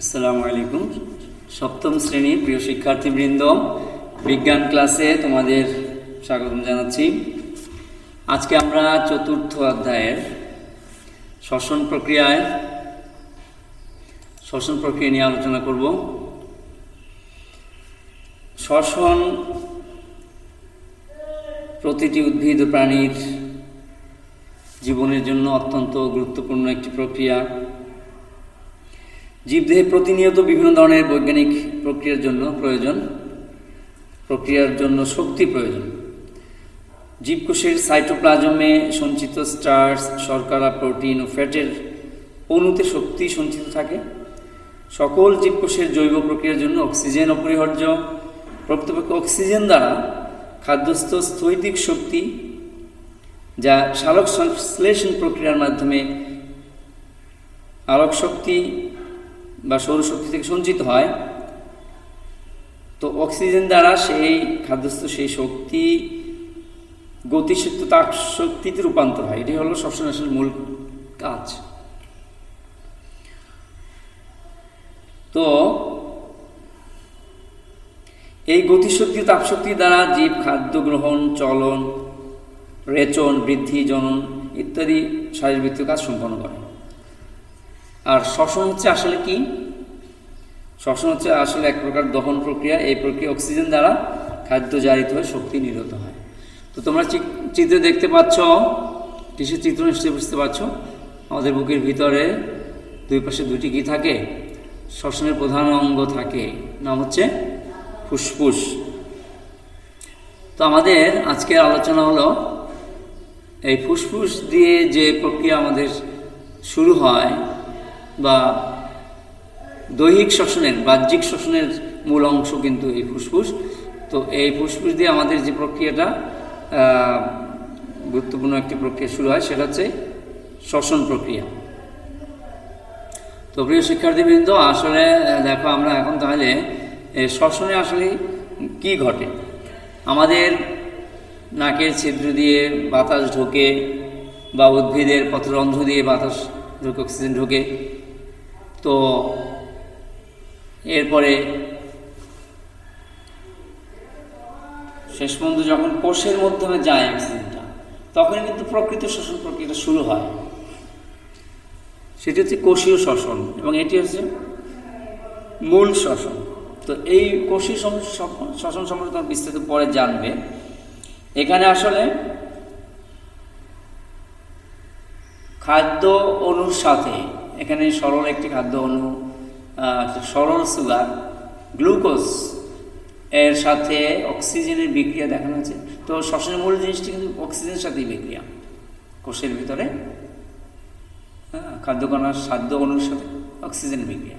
আসসালামু আলাইকুম। সপ্তম শ্রেণির প্রিয় শিক্ষার্থীবৃন্দ, বিজ্ঞান ক্লাসে তোমাদের স্বাগতম জানাচ্ছি। আজকে আমরা চতুর্থ অধ্যায়ের শ্বসন প্রক্রিয়ায়, শ্বসন প্রক্রিয়া নিয়ে আলোচনা করব। শ্বসন প্রতিটি উদ্ভিদ প্রাণীর জীবনের জন্য অত্যন্ত গুরুত্বপূর্ণ একটি প্রক্রিয়া। জীবদেহে প্রতিনিয়ত বিভিন্ন ধরনের বৈজ্ঞানিক প্রক্রিয়ার জন্য প্রয়োজন, প্রক্রিয়ার জন্য শক্তি প্রয়োজন। জীবকোষের সাইটোপ্লাজমে সঞ্চিত স্টার্স শর্করা, প্রোটিন ও ফ্যাটের অণুতে শক্তি সঞ্চিত থাকে। সকল জীবকোষের জৈব প্রক্রিয়ার জন্য অক্সিজেন অপরিহার্য। প্রকৃতপক্ষে অক্সিজেন দ্বারা খাদ্যস্থ স্থৈতিক শক্তি, যা সালোক সংশ্লেষণ প্রক্রিয়ার মাধ্যমে আলোক শক্তি বা সৌরশক্তি থেকে সঞ্চিত হয়, তো অক্সিজেন দ্বারা সেই খাদ্যস্থ সেই শক্তি গতিশক্তি তাপ শক্তিতে রূপান্তর হয়। এটি হলো সবসময় মূল কাজ। তো এই গতিশক্তি তাপশক্তি দ্বারা জীব খাদ্য গ্রহণ, চলন, রেচন, বৃদ্ধি, জনন ইত্যাদি শারীরবৃত্তীয় কাজ সম্পন্ন করে। আর শ্বসন হচ্ছে আসলে কি? শ্বসন হচ্ছে আসলে এক প্রকার দহন প্রক্রিয়া। এই প্রক্রিয়া অক্সিজেন দ্বারা খাদ্য জারিত হয়ে শক্তি নিরত হয়। তো তোমরা চিত্রে দেখতে পাচ্ছ কিসের চিত্র নিশ্চয়ই বুঝতে পারছ। আমাদের বুকের ভিতরে দুই পাশে দুটি কি থাকে? শ্বসনের প্রধান অঙ্গ থাকে। নাম হচ্ছে ফুসফুস। তো আমাদের আজকের আলোচনা হলো, এই ফুসফুস দিয়ে যে প্রক্রিয়া আমাদের শুরু হয় বা দৈহিক শ্বসনের, বাহ্যিক শ্বসনের মূল অংশ কিন্তু এই ফুসফুস। তো এই ফুসফুস দিয়ে আমাদের যে প্রক্রিয়াটা গুরুত্বপূর্ণ একটি প্রক্রিয়া শুরু হয়, সেটা হচ্ছে শ্বসন প্রক্রিয়া। তো প্রিয় শিক্ষার্থীবৃন্দ, আসলে দেখো আমরা এখন তাহলে শ্বসনে আসলে কি ঘটে? আমাদের নাকের ছিদ্র দিয়ে বাতাস ঢোকে বা উদ্ভিদের পত্ররন্ধ্র দিয়ে বাতাস ঢোকে, অক্সিজেন ঢোকে। তো এরপরে শেষ পর্যন্ত যখন কোষের মাধ্যমে যায় অক্সিজেনটা তখন কিন্তু প্রকৃত শ্বসন প্রক্রিয়াটা শুরু হয়। সেটি হচ্ছে কোষীয় শ্বসন এবং এটি হচ্ছে মূল শ্বসন। তো এই কোষীয় শ্বসন সম্পর্কে তোমরা বিস্তারিত পরে জানবে। এখানে আসলে খাদ্য অণুর সাথে এখানে সরল একটি খাদ্য অণু সরল সুগার গ্লুকোজ এর সাথে অক্সিজেনের বিক্রিয়া দেখানো হচ্ছে তো শ্বসনের মূল জিনিসটি কিন্তু অক্সিজেনের সাথেই বিক্রিয়া কোষের ভিতরে হ্যাঁ, খাদ্যকণার খাদ্য অণুর সাথে অক্সিজেন বিক্রিয়া।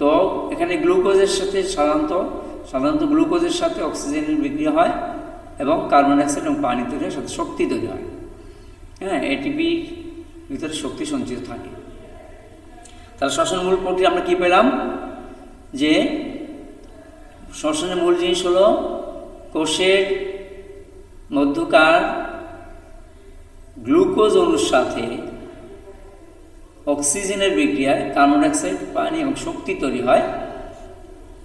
তো এখানে গ্লুকোজের সাথে সাধারণত সাধারণত গ্লুকোজের সাথে অক্সিজেনের বিক্রিয়া হয় এবং কার্বন ডাইঅক্সাইড এবং পানি তৈরি হয় সাথে শক্তি তৈরি হয়। হ্যাঁ এটিপির ভিতরে শক্তি সঞ্চিত থাকে। তাহলে শ্বসন মূল প্রক্রিয়া আমরা কি পেলাম? যে শ্বসনের মূল জিনিস হলো কোষের মধ্যকার গ্লুকোজ অণুর সাথে অক্সিজেনের বিক্রিয়ায় কার্বন ডাইঅক্সাইড, পানি এবং শক্তি তৈরি হয়।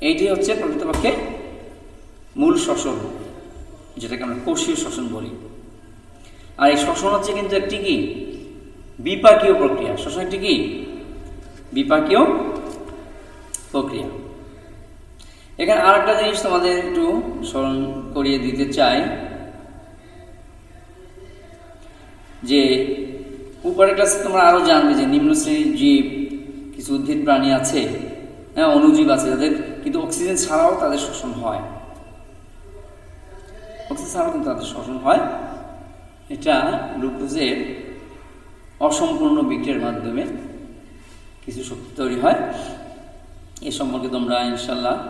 এইটি হচ্ছে প্রকৃতপক্ষে মূল শ্বসন, যেটাকে আমরা কোষীয় শ্বসন বলি। আর এই শ্বসন হচ্ছে কিন্তু একটি কি? বিপাকীয় প্রক্রিয়া। শ্বসন একটি কি? বিপাকীয় প্রক্রিয়া। এখানে আর একটা জিনিস তোমাদের একটু স্মরণ করিয়ে দিতে চাই, যে উপরের ক্লাসে তোমরা আরও জানবে যে নিম্ন শ্রেণির জীব, কিছু উদ্ভিদ প্রাণী আছে হ্যাঁ অণুজীব আছে, যাদের কিন্তু অক্সিজেন ছাড়াও তাদের শোষণ হয়। অক্সিজেন ছাড়াও কিন্তু তাদের শোষণ হয়। এটা গ্লুকোজের অসম্পূর্ণ বিক্রিয়ার মাধ্যমে কিছু শক্তি তৈরি হয়। এ সম্পর্কে তোমরা ইনশাল্লাহ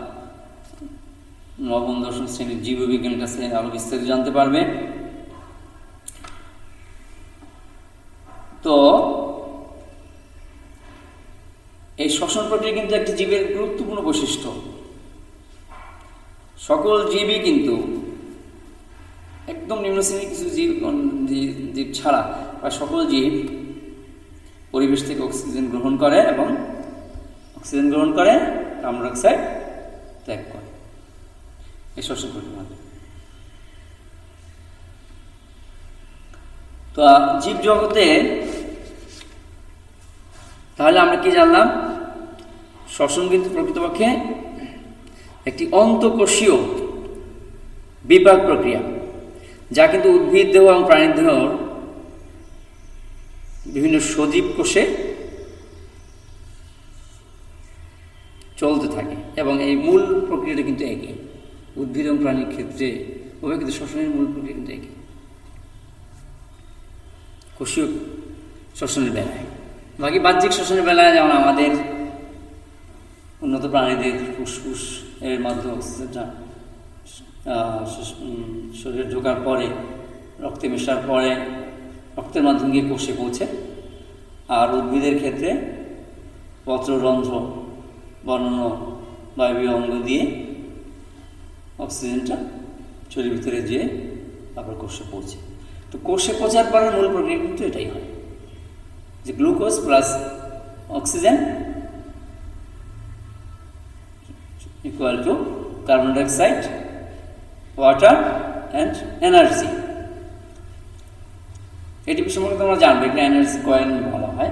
নবম, দশম শ্রেণির জীববিজ্ঞান কাছে আরও বিস্তারিত জানতে পারবে। তো, এই শ্বসন প্রক্রিয়া কিন্তু একটি জীবের গুরুত্বপূর্ণ বৈশিষ্ট্য। সকল জীবই কিন্তু একদম নিম্ন শ্রেণির কিছু জীব জীব- জীব ছাড়া বা সকল জীব পরিবেশ থেকে অক্সিজেন গ্রহণ করে এবং অক্সিজেন গ্রহণ করে, কার্বন ডাইঅক্সাইড ত্যাগ করে এই শ্বসন প্রক্রিয়া। তো জীব জগতে তাহলে আমরা কি জানলাম শ্বসন কিন্তু প্রকৃতপক্ষে একটি অন্তঃকোষীয় বিপাক প্রক্রিয়া, যা কিন্তু উদ্ভিদ দেহ এবং প্রাণীর দেহর বিভিন্ন সজীব কোষে চলতে থাকে এবং এই মূল প্রক্রিয়াটা কিন্তু একই। উদ্ভিদ এবং প্রাণীর ক্ষেত্রে ওভাবে কিন্তু শ্বসনের মূল প্রক্রিয়া কিন্তু একই। কোষীয় শ্বসনের বেলায়। বাকি বাহ্যিক শ্বসনের বেলায় যেমন আমাদের উন্নত প্রাণীদের ফুসফুস এর মাধ্যমে অক্সিজেনটা শরীরে ঢোকার পরে, রক্তে মেশার পরে রক্তের মাধ্যমে গিয়ে কোষে পৌঁছে। আর উদ্ভিদের ক্ষেত্রে পত্ররন্ধ্র, বর্ণ বায়বীয় অঙ্গ দিয়ে অক্সিজেনটা শরীরের ভিতরে যেয়ে তারপর কোষে পৌঁছে। তো কোষে পৌঁছার পরে মূল প্রক্রিয়া কিন্তু এটাই হয় যে glucose plus oxygen equal to carbon dioxide water and energy এটি সম্পর্কে তোমরা জানবে, এটা এনার্জি কয়েন বলা হয়,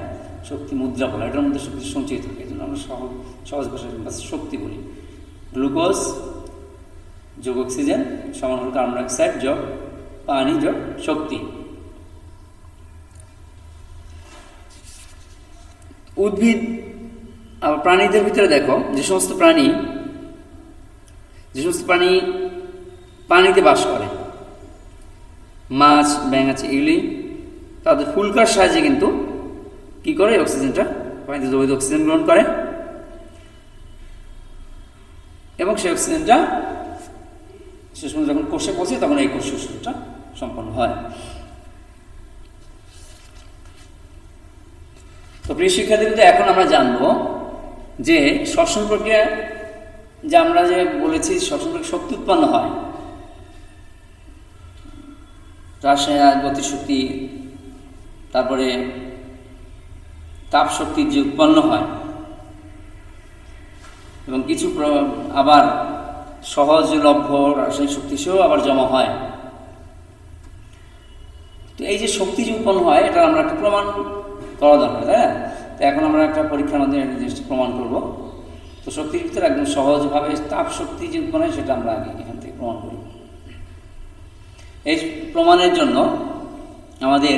শক্তি মুদ্রা বলা। এটার মধ্যে শক্তি সঞ্চিত থাকে জন্য আমরা সহজ সহজ ভাষায় শক্তি বলি গ্লুকোজ, যোগ অক্সিজেন, সমান হল কার্বন ডাইঅক্সাইড, যোগ পানি, যোগ শক্তি উদ্ভিদ, আবার প্রাণীদের ভিতরে দেখো, যে সমস্ত প্রাণী, যে সমস্ত প্রাণী পানিতে বাস করে, মাছ, ব্যাঙ আছে এগুলি তাদের ফুলকার সাহায্যে কিন্তু কি করে? অক্সিজেনটা, পানিতে দ্রবিত অক্সিজেন গ্রহণ করে। এবং সেই অক্সিজেনটা শেষ পর্যন্ত যখন কোষে পৌঁছে, তখন এই কোষ সম্পন্ন হয়। তো প্রিয় শিক্ষার্থীদের এখন আমরা জানব যে শ্বসন প্রক্রিয়া, যে আমরা যে বলেছি শ্বসন প্রক্রিয়া শক্তি উৎপন্ন হয়। রাসায়নিক, গতিশক্তি তারপরে তাপ শক্তি যে উৎপন্ন হয়, এবং কিছু আবার সহজলভ্য রাসায়নিক শক্তি সেও আবার জমা হয়। তো এই যে শক্তি যে উৎপন্ন হয়, এটা আমরা একটা প্রমাণ করা দরকার না? তো এখন আমরা একটা পরীক্ষার মাধ্যমে জিনিসটা প্রমাণ করব। তো শক্তির ভিতরে একদম সহজভাবে তাপ শক্তি যে উৎপন্ন হয়, সেটা আমরা আগে এখান থেকে প্রমাণ করি। এই প্রমাণের জন্য আমাদের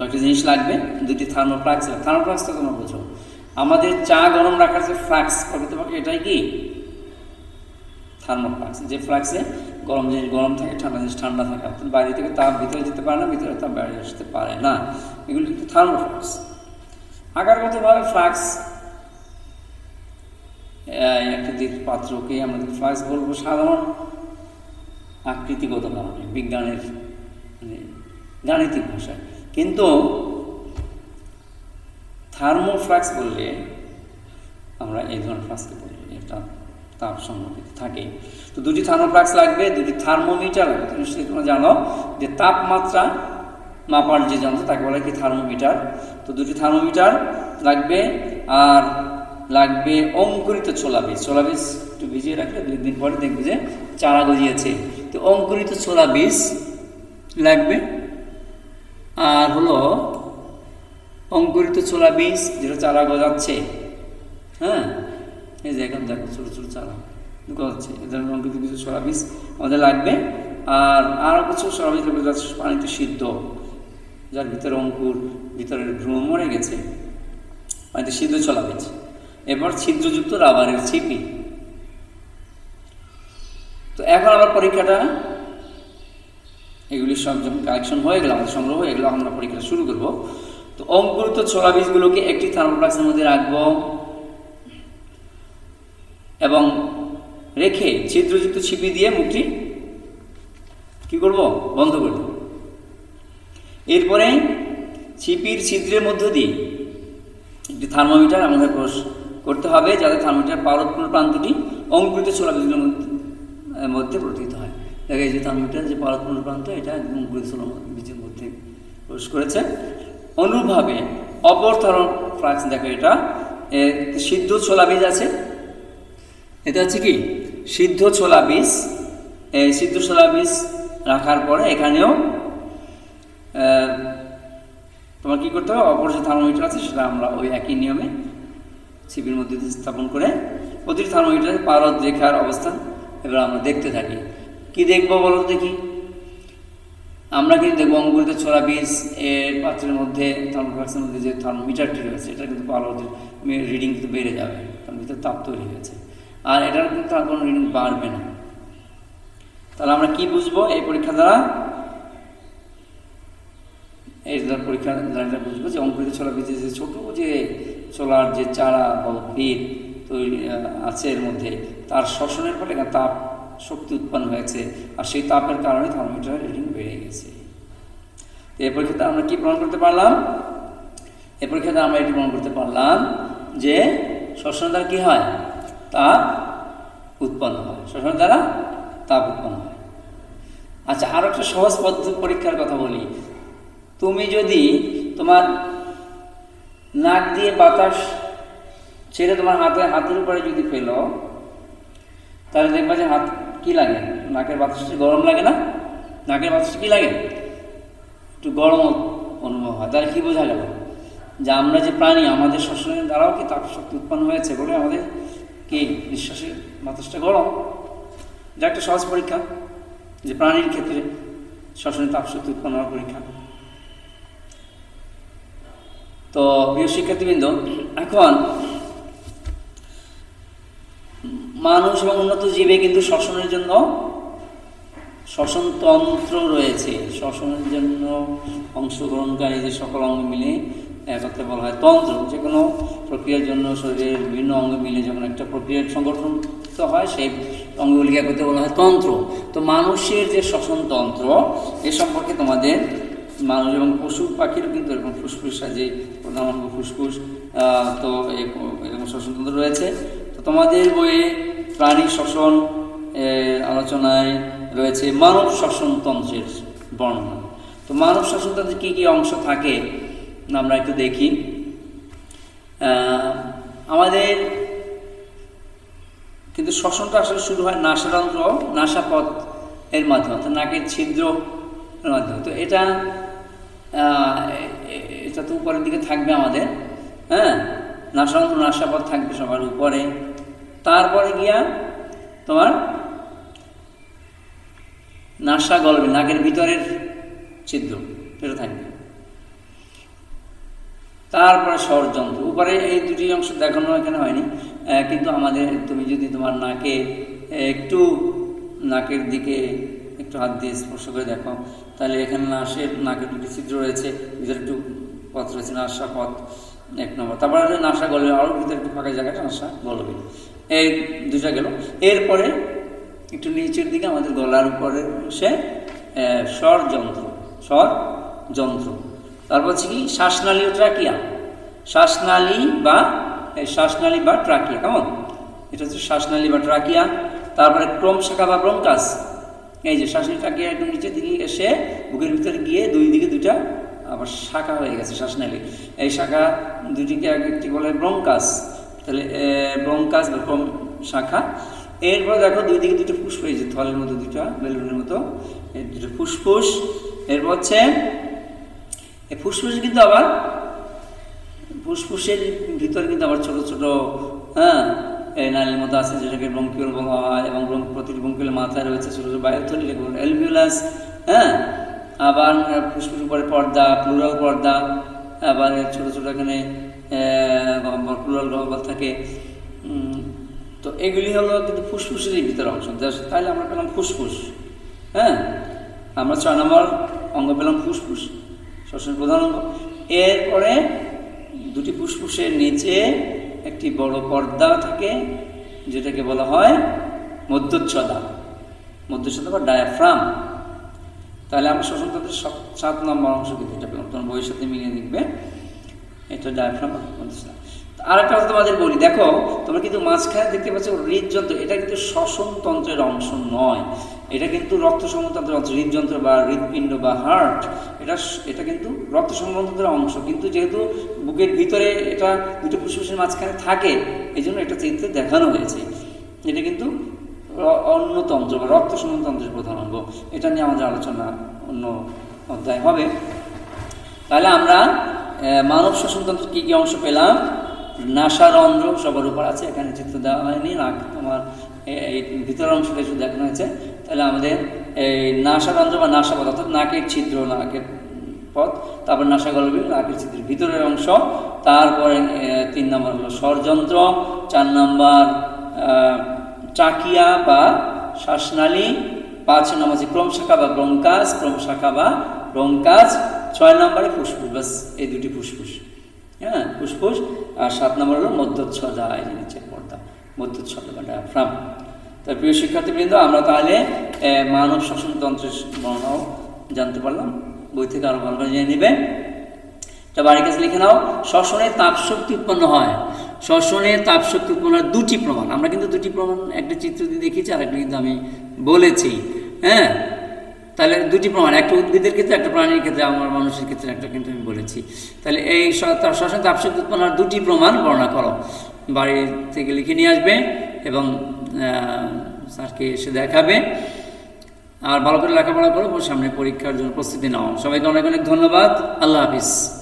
কয়েকটি জিনিস লাগবে দুটি থার্মোফ্লাক্স থার্মোফ্লাক্স তো তোমরা বোঝো। আমাদের চা গরম রাখার যে ফ্লাক্স প্রকৃতপক্ষে এটাই কি? থার্মোফ্লাক্স যে ফ্লাক্সে গরম জিনিস গরম থাকে, ঠান্ডা জিনিস ঠান্ডা থাকে, অর্থাৎ বাইরে থেকে তাপ ভিতরে যেতে পারে না, ভিতরে তাপ বাইরে আসতে পারে না। এগুলি কিন্তু থার্মোফ্লাক্স আকারগতভাবে ফ্লাক্স একটি পাত্রকে আমরা ফ্লাক্স বলব সাধারণ আকৃতিগত কারণে, বিজ্ঞানের মানে গাণিতিক ভাষায়। কিন্তু থার্মোফ্লাক্স বললে আমরা এই ধরনের ফ্লাক্সকে বলি, এটা তাপ সংরক্ষিত থাকে। তো দুটি থার্মোফ্লাক্স লাগবে, দুটি থার্মোমিটার লাগবে। তুমি নিশ্চয়ই তোমরা জানো যে তাপমাত্রা মাপার যে যন্ত্র, তাকে বলা কি থার্মোমিটার তো দুটি থার্মোমিটার লাগবে আর লাগবে অঙ্কুরিত ছোলা বীজ ছোলা বীজ একটু ভিজিয়ে রাখলে দুই দিন পরে দেখবে যে চারা গজিয়েছে। তো অঙ্কুরিত ছোলা বীজ লাগবে আর হলো অঙ্কুরিত ছোলা বীজ, যেটা চারা গজাচ্ছে। হ্যাঁ? এই যে এখন দেখো ছোটো ছোটো চারা গজাচ্ছে। এ ধরনের অঙ্কুরিত কিছু ছোলা বীজ আমাদের লাগবে। আর আরও কিছু ছোলা বীজ যাচ্ছে পানিতে সিদ্ধ। যার ভিতরে অঙ্কুর ভিতরের ভ্রূণ মরে গেছে। পানিতে সিদ্ধ ছোলা বীজ। এরপর ছিদ্রযুক্ত রাবারের ছিপি। তো এখন আবার পরীক্ষাটা এগুলি সব যখন কালেকশন হয়ে গেল, আমাদের সংগ্রহ হয়ে গেল, আমরা পরীক্ষা শুরু করব। তো অঙ্কুরিত ছোলা বীজগুলোকে একটি থার্মোপ্লাক্সের মধ্যে রাখব এবং রেখে ছিদ্রযুক্ত ছিপি দিয়ে মুখটি কি করব? বন্ধ করে দেব। এরপরে ছিপির ছিদ্রের মধ্য দিয়ে একটি থার্মোমিটার আমাদের কোর্স করতে হবে, যাতে থার্মোমিটার পারদপূর্ণ প্রান্তটি অঙ্কুরিত ছোলা বীজগুলোর মধ্যে প্রতীত যায় যে থার্মোমিটার যে পারদপূর্ণ প্রান্ত, এটা একদম ছোলা বীজের মধ্যে প্রবেশ করেছে। অনুরূপভাবে অপর থার্মোফ্লাক্স দেখো এটা সিদ্ধ ছোলা বীজ আছে। এটা হচ্ছে কি? সিদ্ধ ছোলা বীজ। এই সিদ্ধ ছোলা বীজ রাখার পরে এখানেও তোমার কি করতে হবে? অপর যে থার্মোমিটার আছে, সেটা আমরা ওই একই নিয়মে ছিপির মধ্যে স্থাপন করে প্রতিটি থার্মোমিটারে, পারদ রেখার অবস্থান এবার আমরা দেখতে থাকি। কি দেখব বলো দেখি? আমরা কিন্তু দেখব অঙ্কুরিত ছোড়া বীজ, এর পাত্রের মধ্যে থার্মোফ্লাক্সের মধ্যে যে থার্মোমিটারটি রয়েছে, এটা কিন্তু ভালো রিডিং কিন্তু বেড়ে যাবে, কারণ ভিতরে তাপ তৈরি হয়েছে। আর এটার কিন্তু আর কোনো রিডিং বাড়বে না। তাহলে আমরা কি বুঝব? এই পরীক্ষা দ্বারা? এই দ্বারা পরীক্ষা দ্বারা বুঝব যে অঙ্কুরিত ছোলা বীজের যে ছোট যে ছোলার যে চারা বা বীজ তৈরি আছে এর মধ্যে, তার শ্বসনের ফলে তাপ শক্তি উৎপন্ন হয়েছে আর সেই তাপের কারণে থার্মোমিটারের রিডিং বেড়ে গেছে। তো এই পরীক্ষাতে আমরা কি প্রমাণ করতে পারলাম? এই ক্ষেত্রে আমরা এটি প্রমাণ করতে পারলাম যে শ্বসনের দ্বারা কি হয়? তাপ উৎপন্ন হয়। শ্বসনের দ্বারা তাপ উৎপন্ন হয়। আচ্ছা আরও একটা সহজ পদ্ধতি পরীক্ষার কথা বলি। তুমি যদি তোমার নাক দিয়ে বাতাস ছেড়ে তোমার হাতে হাতের উপরে যদি ফেলো, তাহলে দেখবা যে হাত কি লাগে? নাকের বাতাসটা গরম লাগে না? নাকের বাতাসটা কি লাগে? একটু গরম অনুভব হয়। তাহলে কি বোঝা গেল? যে আমরা যে প্রাণী, আমাদের শ্বসনের দ্বারাও কি তাপ শক্তি উৎপন্ন হয়েছে বলে আমাদের কি নিঃশ্বাসের বাতাসটা গরম? যা একটা সহজ পরীক্ষা যে প্রাণীর ক্ষেত্রে শ্বসনে তাপ শক্তি উৎপন্ন হওয়ার পরীক্ষা। তো প্রিয় শিক্ষার্থীবৃন্দ, এখন মানুষ এবং উন্নত জীবে কিন্তু শ্বসনের জন্য শ্বসন তন্ত্র রয়েছে। শ্বসনের জন্য অংশগ্রহণকারী যে সকল অঙ্গ মিলে একত্রে বলা হয় তন্ত্র। যে কোনো প্রক্রিয়ার জন্য শরীরের বিভিন্ন অঙ্গ মিলে যখন একটা প্রক্রিয়ার সংগঠনিত হয়, সেই অঙ্গগুলিকে একত্রে বলা হয় তন্ত্র। তো মানুষের যে শ্বসন তন্ত্র এ সম্পর্কে তোমাদের মানুষ এবং পশু পাখিরও কিন্তু এরকম ফুসফুস আছে প্রধান অঙ্গ ফুসফুস তো এরকম শ্বসনতন্ত্র রয়েছে। তো তোমাদের বইয়ে প্রাণী এর আলোচনায় রয়েছে মানব শাসনতন্ত্রের বর্ণনা। তো মানব শ্বসনতন্ত্রে কী কী অংশ থাকে, আমরা একটু দেখি। আমাদের কিন্তু শ্বসনটা আসলে শুরু হয় নাসারন্ধ্র, নাসাপথ এর মাধ্যমে, অর্থাৎ নাকের ছিদ্র মাধ্যমে। তো এটা এটা তো উপরের দিকে থাকবে আমাদের হ্যাঁ? নাসারন্ধ্র, নাসাপথ থাকবে সবার উপরে। তারপরে গিয়া তোমার নাসা গলবে নাকের ভিতরের ছিদ্র এটা থাকবে। তারপরে ষড়যন্ত্র, উপরে এই দুটি অংশ দেখানো এখানে হয়নি কিন্তু আমাদের তুমি যদি তোমার নাকে একটু নাকের দিকে একটু হাত দিয়ে স্পর্শ করে দেখো, তাহলে এখানে নাসের নাকের দুটি ছিদ্র রয়েছে, ভিতরে একটু পথ রয়েছে, নাসা পথ এক নম্বর। তারপরে নাসা গলবে আরও ভিতরে একটু ফাঁকা জায়গাটা, নাসা গলবে এই দুটা গেল। এরপরে একটু নিচের দিকে আমাদের গলার উপরে সে স্বর যন্ত্র স্বর যন্ত্র তারপর হচ্ছে কি, শ্বাসনালী ও ট্রাকিয়া। শ্বাসনালী বা শ্বাসনালী বা ট্রাকিয়া, কেমন? এটা হচ্ছে শ্বাসনালী বা ট্রাকিয়া। তারপরে ক্রম শাখা বা ব্রঙ্কাস। এই যে শ্বাসনালী, ট্রাকিয়া একদম নিচের দিকে এসে বুকের ভিতরে গিয়ে দুই দিকে দুইটা আবার শাখা হয়ে গেছে, শ্বাসনালী। এই শাখা দুটিকে এক একটি বলে? ব্রঙ্কাস। তাহলে ব্রঙ্কাস বা ক্রম শাখা। এরপর দেখো দুই দিকে দুটো ফুসফুস এই যে থলের মতো দুটো বেলুনের মতো দুটো ফুসফুস। এরপর হচ্ছে ফুসফুস কিন্তু আবার, ফুসফুসের ভিতরে কিন্তু আবার ছোট ছোট হ্যাঁ নালীর মতো আছে, যেটাকে ব্রঙ্কিওল বলা হয় এবং প্রতিটি ব্রঙ্কিওলের মাথায় রয়েছে ছোট ছোট বায়ুথলি যেগুলো অ্যালভিউলাস হ্যাঁ। আবার ফুসফুস উপরে পর্দা, প্লুরাল পর্দা, আবার ছোট ছোট এখানে গহ্বর থাকে। তো এগুলি হলো কিন্তু ফুসফুসেরই ভিতরে অংশ। তাহলে আমরা পেলাম ফুসফুস। হ্যাঁ? আমরা ছয় নম্বর অঙ্গ পেলাম ফুসফুস। শ্বসনের প্রধান অঙ্গ। এরপরে দুটি ফুসফুসের নিচে একটি বড় পর্দা থাকে, যেটাকে বলা হয় মধ্যচ্ছদা। মধ্যচ্ছদা বা ডায়াফ্রাম তাহলে আমরা শ্বসনতন্ত্রের সাত নম্বর অংশ কিন্তু এটা পেলাম। তোমার বইয়ের সাথে মিলিয়ে দেখবে। এটা ডায়াফ্রাম আর একটা কথা তোমাদের বলি, দেখো, তোমরা কিন্তু মাঝখানে দেখতে পাচ্ছ হৃদযন্ত্র, এটা কিন্তু শ্বসনতন্ত্রের অংশ নয়। এটা কিন্তু রক্ত সংবহনতন্ত্রের অংশ, হৃদযন্ত্র বা হৃদপিণ্ড বা হার্ট এটা এটা কিন্তু রক্ত সংবহনতন্ত্রের অংশ। কিন্তু যেহেতু বুকের ভিতরে এটা দুটো ফুসফুসের মাঝখানে থাকে এই জন্য এটা চিত্রে দেখানো হয়েছে। এটা কিন্তু র- অন্নতন্ত্র বা রক্ত তন্ত্রের প্রধান অঙ্গ। এটা নিয়ে আমাদের আলোচনা অন্য অধ্যায় হবে। তাহলে আমরা মানব শ্বসনতন্ত্র কী কী অংশ পেলাম? নাসারন্ধ্র সবার উপর আছে, এখানে চিত্র দেওয়া হয়নি নাক তোমার এই ভিতরের অংশটা শুধু দেখানো হয়েছে। তাহলে আমাদের এই নাসারন্ধ্র বা নাসা পথ, অর্থাৎ নাকের ছিদ্র, নাকের পথ, তারপর নাসাগল্পী নাকের ছিদ্রের ভিতরের অংশ, তারপরে তিন নম্বর হলো ষড়যন্ত্র, চার নম্বর চাকিয়া বা শ্বাসনালী, পাঁচ নম্বর হচ্ছে ক্রম শাখা বা ব্রঙ্কাস ক্রমশাখা বা ব্রঙ্কাস ছয় নম্বরে ফুসফুস বাস এই দুটি ফুসফুস। হ্যাঁ ফুসফুস আর সাত নম্বর হলো মধ্যচ্ছদা, এই যে নিচের পর্দা, মধ্যচ্ছদা বা ডায়াফ্রাম তার প্রিয় শিক্ষার্থীবৃন্দ, আমরা তাহলে মানব শ্বসনতন্ত্রের বর্ণনাও জানতে পারলাম। বই থেকে আরও ভালো করে জেনে নেবে। তা বাড়ির কাছে লিখে নাও, শ্বসনে তাপ শক্তি উৎপন্ন হয়। শ্বসনে তাপ শক্তি উৎপন্ন হয় দুটি প্রমাণ। আমরা কিন্তু দুটি প্রমাণ, একটা চিত্র দিয়ে দেখিয়েছি আর একটা কিন্তু আমি বলেছি। হ্যাঁ তাহলে দুটি প্রমাণ, একটা উদ্ভিদের ক্ষেত্রে, একটা প্রাণীর ক্ষেত্রে, আমার মানুষের ক্ষেত্রে, একটা কিন্তু আমি বলেছি। তাহলে এই তার শ্বসনে উৎপন্ন হওয়ার দুটি প্রমাণ বর্ণনা করো। বাড়ি থেকে লিখে নিয়ে আসবে এবং স্যারকে এসে দেখাবে। আর ভালো করে লেখাপড়া করো, সামনে পরীক্ষার জন্য প্রস্তুতি নাও। সবাইকে অনেক অনেক ধন্যবাদ। আল্লাহ হাফিজ।